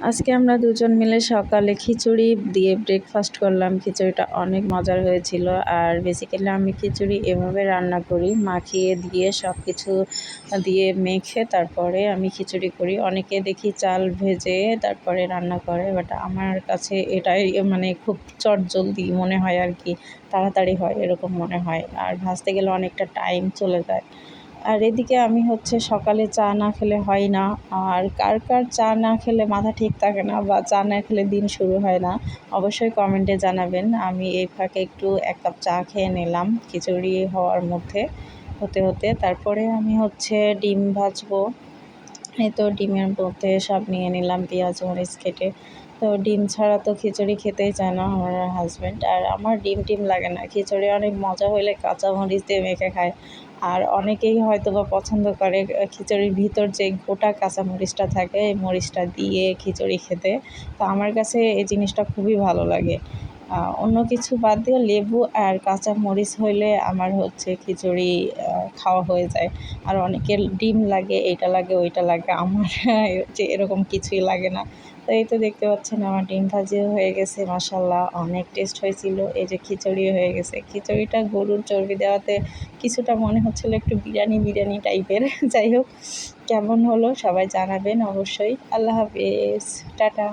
আজকে আমরা দুজন মিলে সকালে খিচুড়ি দিয়ে ব্রেকফাস্ট করলাম। খিচুড়িটা অনেক মজার হয়েছিল আর বেসিক্যালি আমি খিচুড়ি এভাবে রান্না করি, মাখিয়ে দিয়ে সব কিছু দিয়ে মেখে তারপরে আমি খিচুড়ি করি। অনেকে দেখি চাল ভেজে তারপরে রান্না করে বাট আমার কাছে এটাই মানে খুব চটজলদি মনে হয় আর কি, তাড়াতাড়ি হয় এরকম মনে হয়। আর ভাজতে গেলে অনেকটা টাইম চলে যায়। আর এদিকে আমি হচ্ছে সকালে চা না খেলে হয় না। আর কার কার চা না খেলে মাথা ঠিক থাকে না বা চা না খেলে দিন শুরু হয় না, অবশ্যই কমেন্টে জানাবেন। আমি এই ফাঁকে একটু এক কাপ চা খেয়ে নিলাম খিচুড়ি হওয়ার মধ্যে হতে হতে। তারপরে আমি হচ্ছে ডিম ভাজবো। এই তো ডিমের মধ্যে সব নিয়ে নিলাম পেঁয়াজ, মরিচ কেটে। তো ডিম ছাড়া তো খিচুড়ি খেতেই চায় না আমার হাজব্যান্ড আর আমার ডিম টিম লাগে না। খিচুড়ি অনেক মজা হলে কাঁচা মরিচ দিয়ে মেখে খায়। আর অনেকেই হয়তো বা পছন্দ করে খিচুড়ির ভিতর যে গোটা কাঁচা মরিচটা থাকে, এই মরিচটা দিয়ে খিচুড়ি খেতে। তো আমার কাছে এই জিনিসটা খুবই ভালো লাগে। অন্য কিছু বাদ দিয়ে লেবু আর কাঁচা মরিচ হইলে আমার হচ্ছে খিচুড়ি খাওয়া হয়ে যায়। আর অনেকের ডিম লাগে, এইটা লাগে, ওইটা লাগে। আমার হচ্ছে এরকম কিছুই লাগে না। তো এই তো দেখতে পাচ্ছেন, আমার ডিম ভাজি হয়ে গেছে মাসাল্লাহ অনেক টেস্ট হয়েছিল। এই যে খিচুড়ি হয়ে গেছে। খিচুড়িটা গরুর চর্বি দেওয়াতে কিছুটা মনে হচ্ছিল একটু বিরিয়ানি বিরিয়ানি টাইপের। যাই হোক, কেমন হলো সবাই জানাবেন অবশ্যই। আল্লাহ হাফিজ। টাটা।